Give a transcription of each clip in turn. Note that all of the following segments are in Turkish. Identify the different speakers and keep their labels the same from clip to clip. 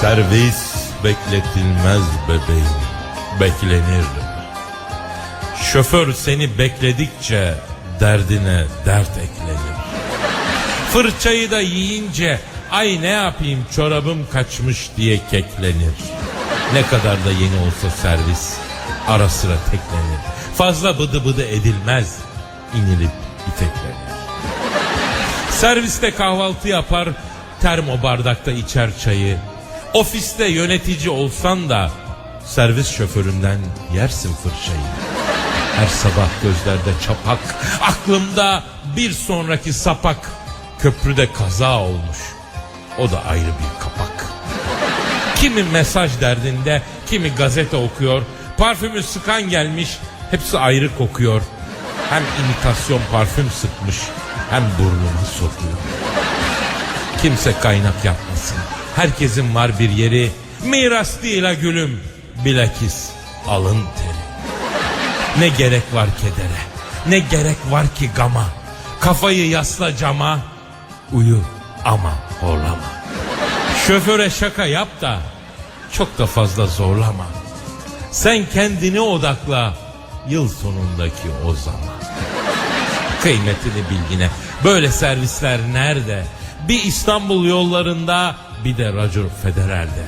Speaker 1: Servis bekletilmez bebeğim, beklenir. Şoför seni bekledikçe derdine dert eklenir. Fırçayı da yiyince ay ne yapayım çorabım kaçmış diye keklenir. Ne kadar da yeni olsa servis ara sıra teklenir. Fazla bıdı bıdı edilmez inilip iteklenir. Serviste kahvaltı yapar, termo bardakta içer çayı. Ofiste yönetici olsan da servis şoföründen yersin fırçayı. Her sabah gözlerde çapak, aklımda bir sonraki sapak. Köprüde kaza olmuş. O da ayrı bir kapak. Kimi mesaj derdinde, kimi gazete okuyor. Parfümü sıkan gelmiş, hepsi ayrı kokuyor. Hem imitasyon parfüm sıkmış, hem burnunu sokuyor. Kimse kaynak yapmasın. Herkesin var bir yeri. Miras değil ha gülüm. Bilakis alın teri. Ne gerek var kedere. Ne gerek var ki gama. Kafayı yasla cama. Uyu ama horlama. Şoföre şaka yap da çok da fazla zorlama. Sen kendini odakla yıl sonundaki o zaman. Kıymetini bilgine. Böyle servisler nerede? Bir İstanbul yollarında bir de Roger Federer'de.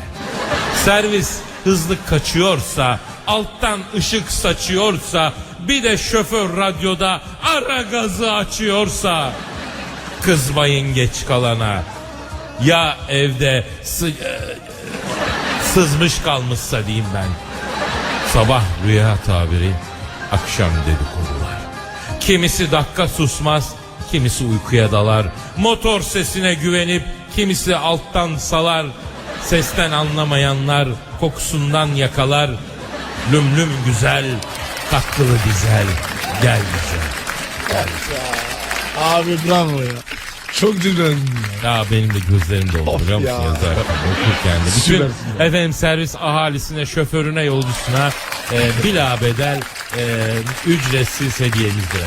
Speaker 1: Servis hızlı kaçıyorsa, alttan ışık saçıyorsa, bir de şoför radyoda ara gazı açıyorsa, kızmayın geç kalana. Ya evde sı- e, sızmış kalmışsa diyeyim ben. Sabah rüya tabiri, akşam dedikodular. Kimisi dakika susmaz, kimisi uykuya dalar. Motor sesine güvenip kimisi alttan salar. Sesten anlamayanlar kokusundan yakalar. Lüm lüm güzel, katkılı dizel, gel güzel.
Speaker 2: Abi bravo ya. Çok dinlendim ya.
Speaker 1: Ya benim de gözlerim doldu biliyor musun
Speaker 2: ya.
Speaker 1: yazar okurken de. Bütün efendim servis ahalisine, şoförüne, yolcusuna e, bila bedel e, ücretsiz hediyemizdir.